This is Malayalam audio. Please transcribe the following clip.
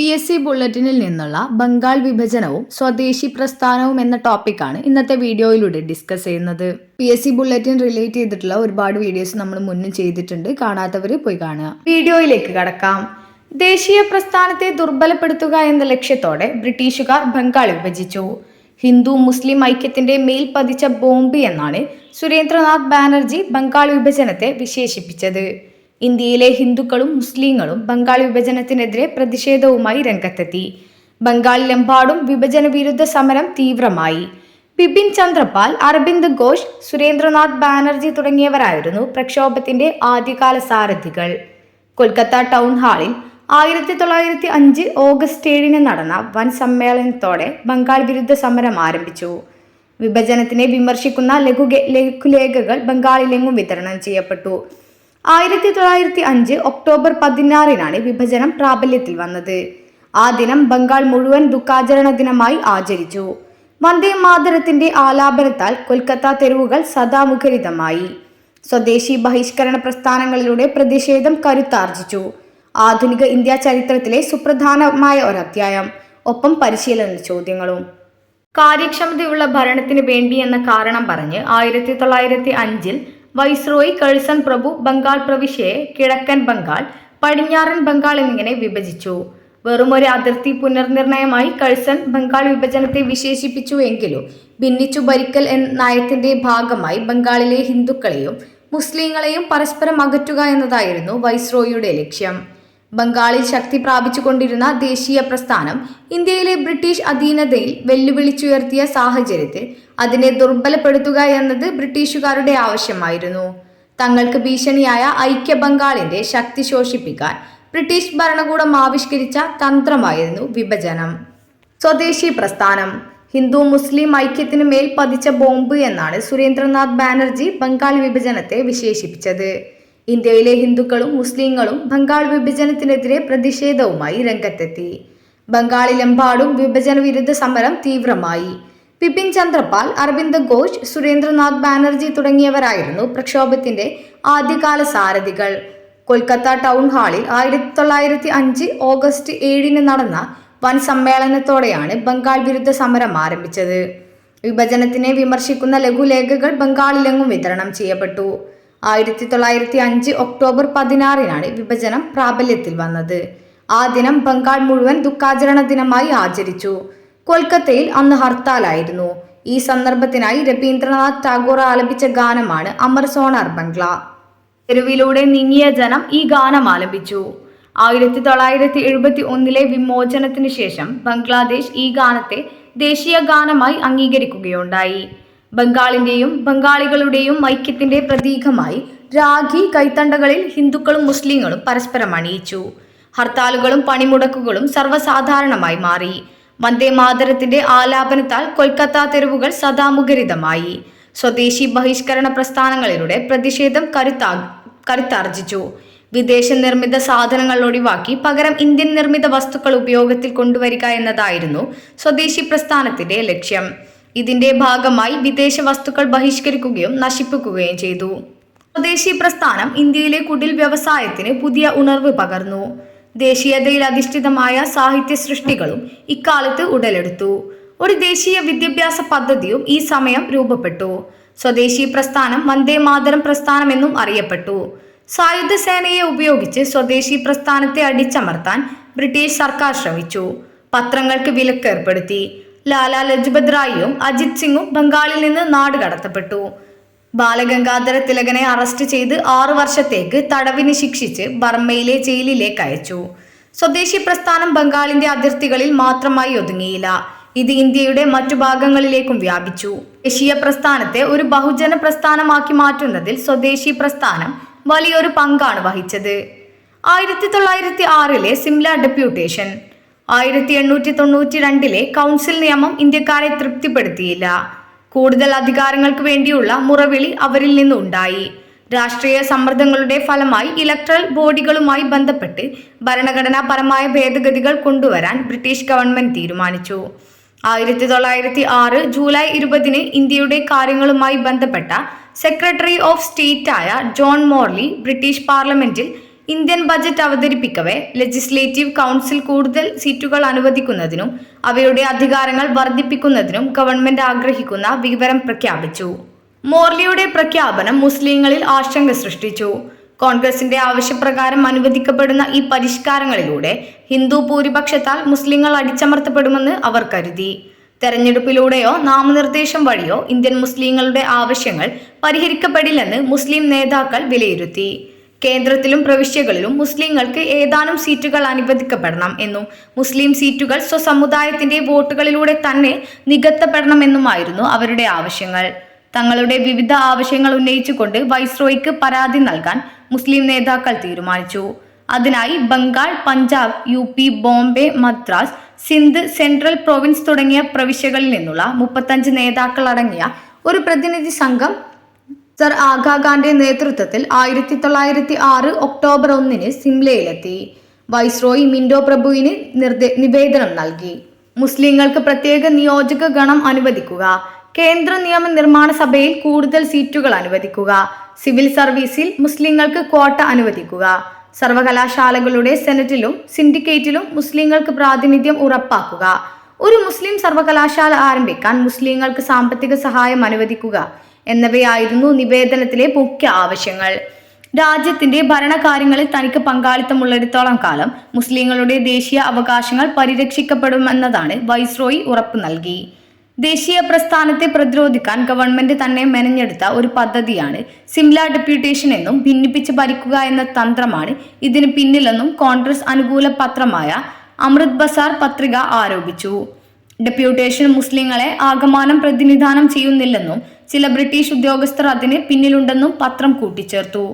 പി എസ് സി ബുള്ളറ്റിനിൽ നിന്നുള്ള ബംഗാൾ വിഭജനവും സ്വദേശി പ്രസ്ഥാനവും എന്ന ടോപ്പിക്കാണ് ഇന്നത്തെ വീഡിയോയിലൂടെ ഡിസ്കസ് ചെയ്യുന്നത്. P S C bulletin relate ചെയ്തിട്ടുള്ള ഒരുപാട് വീഡിയോസ് നമ്മൾ മുന്നും ചെയ്തിട്ടുണ്ട്. കാണാത്തവർ പോയി കാണുക. വീഡിയോയിലേക്ക് കടക്കാം. ദേശീയ പ്രസ്ഥാനത്തെ ദുർബലപ്പെടുത്തുക എന്ന ലക്ഷ്യത്തോടെ ബ്രിട്ടീഷുകാർ ബംഗാൾ വിഭജിച്ചു. ഹിന്ദു മുസ്ലിം ഐക്യത്തിന്റെ മേൽ പതിച്ച ബോംബ് എന്നാണ് സുരേന്ദ്രനാഥ് ബാനർജി ബംഗാൾ വിഭജനത്തെ വിശേഷിപ്പിച്ചത്. ഇന്ത്യയിലെ ഹിന്ദുക്കളും മുസ്ലിങ്ങളും ബംഗാൾ വിഭജനത്തിനെതിരെ പ്രതിഷേധവുമായി രംഗത്തെത്തി. ബംഗാളിലെമ്പാടും വിഭജന വിരുദ്ധ സമരം തീവ്രമായി. ബിപിൻ ചന്ദ്രപാൽ അരവിന്ദ് ഘോഷ് സുരേന്ദ്രനാഥ് ബാനർജി തുടങ്ങിയവരായിരുന്നു പ്രക്ഷോഭത്തിന്റെ ആദ്യകാല സാരഥികൾ. കൊൽക്കത്ത ടൗൺ ഹാളിൽ ആയിരത്തി തൊള്ളായിരത്തി അഞ്ച് ഓഗസ്റ്റ് ഏഴിന് നടന്ന വൻ സമ്മേളനത്തോടെ ബംഗാൾ വിരുദ്ധ സമരം ആരംഭിച്ചു. വിഭജനത്തിനെ വിമർശിക്കുന്ന ലഘു ലഘുലേഖകൾ ബംഗാളിലെങ്ങും വിതരണം ചെയ്യപ്പെട്ടു. ആയിരത്തി തൊള്ളായിരത്തി അഞ്ച് ഒക്ടോബർ പതിനാറിനാണ് വിഭജനം പ്രാബല്യത്തിൽ വന്നത്. ആ ദിനം ബംഗാൾ മുഴുവൻ ദുഃഖാചരണ ദിനമായി ആചരിച്ചു. വന്ദേ മാതരത്തിന്റെ ആലാപനത്താൽ കൊൽക്കത്ത തെരുവുകൾ സദാമുഖരിതമായി സ്വദേശി ബഹിഷ്കരണ പ്രസ്ഥാനങ്ങളിലൂടെ പ്രതിഷേധം കരുത്താർജിച്ചു. ആധുനിക ഇന്ത്യ ചരിത്രത്തിലെ സുപ്രധാനമായ ഒരധ്യായം. ഒപ്പം പരിശീലന ചോദ്യങ്ങളും. കാര്യക്ഷമതയുള്ള ഭരണത്തിന് വേണ്ടി എന്ന കാരണം പറഞ്ഞ് ആയിരത്തി തൊള്ളായിരത്തി അഞ്ചിൽ വൈസ്രോയി കഴ്സൺ പ്രഭു ബംഗാൾ പ്രവിശ്യയെ കിഴക്കൻ ബംഗാൾ പടിഞ്ഞാറൻ ബംഗാൾ എന്നിങ്ങനെ വിഭജിച്ചു. ഒരു അതിർത്തി പുനർനിർണയമായി കഴ്സൺ ബംഗാൾ വിഭജനത്തെ വിശേഷിപ്പിച്ചു എങ്കിലും ഭിന്നിച്ചു ഭരിക്കൽ എന്ന നയത്തിന്റെ ഭാഗമായി ബംഗാളിലെ ഹിന്ദുക്കളെയും മുസ്ലിങ്ങളെയും പരസ്പരം അകറ്റുക എന്നതായിരുന്നു വൈസ്രോയിയുടെ ലക്ഷ്യം. ബംഗാളിൽ ശക്തി പ്രാപിച്ചുകൊണ്ടിരുന്ന ദേശീയ പ്രസ്ഥാനം ഇന്ത്യയിലെ ബ്രിട്ടീഷ് അധീനതയിൽ വെല്ലുവിളിച്ചുയർത്തിയ സാഹചര്യത്തിൽ അതിനെ ദുർബലപ്പെടുത്തുക എന്നത് ബ്രിട്ടീഷുകാരുടെ ആവശ്യമായിരുന്നു. തങ്ങൾക്ക് ഭീഷണിയായ ഐക്യ ബംഗാളിന്റെ ശക്തി ശോഷിപ്പിക്കാൻ ബ്രിട്ടീഷ് ഭരണകൂടം ആവിഷ്കരിച്ച തന്ത്രമായിരുന്നു വിഭജനം. സ്വദേശി പ്രസ്ഥാനം. ഹിന്ദു മുസ്ലിം ഐക്യത്തിനു മേൽ പതിച്ച ബോംബ് എന്നാണ് സുരേന്ദ്രനാഥ് ബാനർജി ബംഗാൾ വിഭജനത്തെ വിശേഷിപ്പിച്ചത്. ഇന്ത്യയിലെ ഹിന്ദുക്കളും മുസ്ലിങ്ങളും ബംഗാൾ വിഭജനത്തിനെതിരെ പ്രതിഷേധവുമായി രംഗത്തെത്തി. ബംഗാളിലെമ്പാടും വിഭജന വിരുദ്ധ സമരം തീവ്രമായി. ബിപിൻ ചന്ദ്രപാൽ അരവിന്ദ് ഘോഷ് സുരേന്ദ്രനാഥ് ബാനർജി തുടങ്ങിയവരായിരുന്നു പ്രക്ഷോഭത്തിന്റെ ആദ്യകാല സാരഥികൾ. കൊൽക്കത്ത ടൗൺ ഹാളിൽ ആയിരത്തി തൊള്ളായിരത്തി അഞ്ച് ഓഗസ്റ്റ് ഏഴിന് നടന്ന വൻ സമ്മേളനത്തോടെയാണ് ബംഗാൾ വിരുദ്ധ സമരം ആരംഭിച്ചത്. വിഭജനത്തിനെ വിമർശിക്കുന്ന ലഘുലേഖകൾ ബംഗാളിലെങ്ങും വിതരണം ചെയ്യപ്പെട്ടു. ആയിരത്തി തൊള്ളായിരത്തി അഞ്ച് ഒക്ടോബർ പതിനാറിനാണ് വിഭജനം പ്രാബല്യത്തിൽ വന്നത്. ആ ദിനം ബംഗാൾ മുഴുവൻ ദുഃഖാചരണ ദിനമായി ആചരിച്ചു. കൊൽക്കത്തയിൽ അന്ന് ഹർത്താലായിരുന്നു. ഈ സന്ദർഭത്തിനായി രവീന്ദ്രനാഥ് ടാഗോർ ആലപിച്ച ഗാനമാണ് അമർ സോണാർ ബംഗ്ല. തെരുവിലൂടെ നീങ്ങിയ ജനം ഈ ഗാനം ആലപിച്ചു. ആയിരത്തി തൊള്ളായിരത്തി എഴുപത്തി ഒന്നിലെ വിമോചനത്തിന് ശേഷം ബംഗ്ലാദേശ് ഈ ഗാനത്തെ ദേശീയ ഗാനമായി അംഗീകരിക്കുകയുണ്ടായി. ബംഗാളിന്റെയും ബംഗാളികളുടെയും ഐക്യത്തിന്റെ പ്രതീകമായി രാഖി കൈത്തണ്ടകളിൽ ഹിന്ദുക്കളും മുസ്ലിങ്ങളും പരസ്പരം അണിയിച്ചു. ഹർത്താലുകളും പണിമുടക്കുകളും സർവസാധാരണമായി മാറി. വന്ദേ മാതരത്തിന്റെ ആലാപനത്താൽ കൊൽക്കത്ത തെരുവുകൾ സദാമുഖരിതമായി. സ്വദേശി ബഹിഷ്കരണ പ്രസ്ഥാനങ്ങളിലൂടെ പ്രതിഷേധം കരുത്താ കരുത്താർജിച്ചു. വിദേശ നിർമ്മിത സാധനങ്ങൾ ഒഴിവാക്കി പകരം ഇന്ത്യൻ നിർമ്മിത വസ്തുക്കൾ ഉപയോഗത്തിൽ കൊണ്ടുവരിക എന്നതായിരുന്നു സ്വദേശി പ്രസ്ഥാനത്തിന്റെ ലക്ഷ്യം. ഇതിന്റെ ഭാഗമായി വിദേശ വസ്തുക്കൾ ബഹിഷ്കരിക്കുകയും നശിപ്പിക്കുകയും ചെയ്തു. സ്വദേശി പ്രസ്ഥാനം ഇന്ത്യയിലെ കുടിൽ വ്യവസായത്തിന് പുതിയ ഉണർവ് പകർന്നു. ദേശീയതയിൽ അധിഷ്ഠിതമായ സാഹിത്യ സൃഷ്ടികളും ഇക്കാലത്ത് ഉടലെടുത്തു. ഒരു ദേശീയ വിദ്യാഭ്യാസ പദ്ധതിയും ഈ സമയം രൂപപ്പെട്ടു. സ്വദേശി പ്രസ്ഥാനം വന്ദേ മാതരം പ്രസ്ഥാനമെന്നും അറിയപ്പെട്ടു. സായുധ സേനയെ ഉപയോഗിച്ച് സ്വദേശി പ്രസ്ഥാനത്തെ അടിച്ചമർത്താൻ ബ്രിട്ടീഷ് സർക്കാർ ശ്രമിച്ചു. പത്രങ്ങൾക്ക് വിലക്ക് ഏർപ്പെടുത്തി ലാല ലജ്പത് റായിയും അജിത് സിംഗും ബംഗാളിൽ നിന്ന് നാട് കടത്തപ്പെട്ടു. ബാലഗംഗാധര തിലകനെ അറസ്റ്റ് ചെയ്ത് ആറു വർഷത്തേക്ക് തടവിന് ശിക്ഷിച്ച് ബർമ്മയിലെ ജയിലിലേക്ക് അയച്ചു. സ്വദേശി പ്രസ്ഥാനം ബംഗാളിന്റെ അതിർത്തികളിൽ മാത്രമായി ഒതുങ്ങിയില്ല. ഇത് ഇന്ത്യയുടെ മറ്റു ഭാഗങ്ങളിലേക്കും വ്യാപിച്ചു. ദേശീയ പ്രസ്ഥാനത്തെ ഒരു ബഹുജന പ്രസ്ഥാനമാക്കി മാറ്റുന്നതിൽ സ്വദേശി പ്രസ്ഥാനം വലിയൊരു പങ്കാണ് വഹിച്ചത്. ആയിരത്തി തൊള്ളായിരത്തി ആറിലെ സിംല ഡെപ്യൂട്ടേഷൻ. ആയിരത്തി എണ്ണൂറ്റി തൊണ്ണൂറ്റി രണ്ടിലെ കൗൺസിൽ നിയമം ഇന്ത്യക്കാരെ തൃപ്തിപ്പെടുത്തിയില്ല. കൂടുതൽ അധികാരങ്ങൾക്ക് വേണ്ടിയുള്ള മുറവിളി അവരിൽ നിന്നുണ്ടായി. രാഷ്ട്രീയ സമ്മർദ്ദങ്ങളുടെ ഫലമായി ഇലക്ട്രൽ ബോഡികളുമായി ബന്ധപ്പെട്ട് ഭരണഘടനാപരമായ ഭേദഗതികൾ കൊണ്ടുവരാൻ ബ്രിട്ടീഷ് ഗവൺമെന്റ് തീരുമാനിച്ചു. ആയിരത്തി തൊള്ളായിരത്തി ആറ് ജൂലൈ ഇരുപതിന് ഇന്ത്യയുടെ കാര്യങ്ങളുമായി ബന്ധപ്പെട്ട സെക്രട്ടറി ഓഫ് സ്റ്റേറ്റ് ആയ ജോൺ മോർലി ബ്രിട്ടീഷ് പാർലമെന്റിൽ ഇന്ത്യൻ ബജറ്റ് അവതരിപ്പിക്കവേ. ലെജിസ്ലേറ്റീവ് കൗൺസിൽ കൂടുതൽ സീറ്റുകൾ അനുവദിക്കുന്നതിനും അവയുടെ അധികാരങ്ങൾ വർദ്ധിപ്പിക്കുന്നതിനും ഗവൺമെന്റ് ആഗ്രഹിക്കുന്ന വിവരം പ്രഖ്യാപിച്ചു. മോർലിയുടെ പ്രഖ്യാപനം മുസ്ലിങ്ങളിൽ ആശങ്ക സൃഷ്ടിച്ചു. കോൺഗ്രസിന്റെ ആവശ്യപ്രകാരം അനുവദിക്കപ്പെടുന്ന ഈ പരിഷ്കാരങ്ങളിലൂടെ ഹിന്ദു ഭൂരിപക്ഷത്താൽ മുസ്ലിങ്ങൾ അടിച്ചമർത്തപ്പെടുമെന്ന് അവർ കരുതി. തെരഞ്ഞെടുപ്പിലൂടെയോ നാമനിർദ്ദേശം വഴിയോ ഇന്ത്യൻ മുസ്ലിങ്ങളുടെ ആവശ്യങ്ങൾ പരിഹരിക്കപ്പെടില്ലെന്ന് മുസ്ലിം നേതാക്കൾ വിലയിരുത്തി. കേന്ദ്രത്തിലും പ്രവിശ്യകളിലും മുസ്ലിങ്ങൾക്ക് ഏതാനും സീറ്റുകൾ അനുവദിക്കപ്പെടണം എന്നും മുസ്ലിം സീറ്റുകൾ സ്വസമുദായത്തിന്റെ വോട്ടുകളിലൂടെ തന്നെ നികത്തപ്പെടണമെന്നുമായിരുന്നു അവരുടെ ആവശ്യങ്ങൾ. തങ്ങളുടെ വിവിധ ആവശ്യങ്ങൾ ഉന്നയിച്ചുകൊണ്ട് വൈസ്രോയ്ക്ക് പരാതി നൽകാൻ മുസ്ലിം നേതാക്കൾ തീരുമാനിച്ചു. അതിനായി Bengal Punjab U P Bombay Madras Sindh central province തുടങ്ങിയ പ്രവിശ്യകളിൽ നിന്നുള്ള മുപ്പത്തഞ്ച് നേതാക്കൾ അടങ്ങിയ ഒരു പ്രതിനിധി സംഘം സർ ആഗാഖാന്റെ നേതൃത്വത്തിൽ ആയിരത്തി തൊള്ളായിരത്തി ആറ് ഒക്ടോബർ ഒന്നിന് സിംലയിലെത്തി. വൈസ്രോയി മിൻഡോ പ്രഭുവിന് നിവേദനം നൽകി. മുസ്ലിങ്ങൾക്ക് പ്രത്യേക നിയോജക ഗണം അനുവദിക്കുക. കേന്ദ്ര നിയമ നിർമ്മാണ സഭയിൽ കൂടുതൽ സീറ്റുകൾ അനുവദിക്കുക. സിവിൽ സർവീസിൽ മുസ്ലിങ്ങൾക്ക് ക്വാട്ട അനുവദിക്കുക. സർവകലാശാലകളുടെ സെനറ്റിലും സിൻഡിക്കേറ്റിലും മുസ്ലിങ്ങൾക്ക് പ്രാതിനിധ്യം ഉറപ്പാക്കുക. ഒരു മുസ്ലിം സർവകലാശാല ആരംഭിക്കാൻ മുസ്ലിങ്ങൾക്ക് സാമ്പത്തിക സഹായം അനുവദിക്കുക. എന്നിവയായിരുന്നു നിവേദനത്തിലെ മുഖ്യ ആവശ്യങ്ങൾ. രാജ്യത്തിന്റെ ഭരണകാര്യങ്ങളിൽ തനിക്ക് പങ്കാളിത്തമുള്ളിടത്തോളം കാലം മുസ്ലിങ്ങളുടെ ദേശീയ അവകാശങ്ങൾ പരിരക്ഷിക്കപ്പെടുമെന്നതാണ് വൈസ്രോയി ഉറപ്പു നൽകി. ദേശീയ പ്രസ്ഥാനത്തെ പ്രതിരോധിക്കാൻ ഗവൺമെന്റ് തന്നെ മെനഞ്ഞെടുത്ത ഒരു പദ്ധതിയാണ് സിംല ഡെപ്യൂട്ടേഷൻ എന്നും ഭിന്നിപ്പിച്ച് ഭരിക്കുക എന്ന തന്ത്രമാണ് ഇതിന് പിന്നിലെന്നും കോൺഗ്രസ് അനുകൂല പത്രമായ അമൃത് ബസാർ പത്രിക ആരോപിച്ചു. ഡെപ്യൂട്ടേഷൻ മുസ്ലിങ്ങളെ ആകമാനം പ്രതിനിധാനം ചെയ്യുന്നില്ലെന്നും ചില ബ്രിട്ടീഷ് ഉദ്യോഗസ്ഥർ അതിന് പിന്നിലുണ്ടെന്നും പത്രം കൂട്ടിച്ചേർത്തു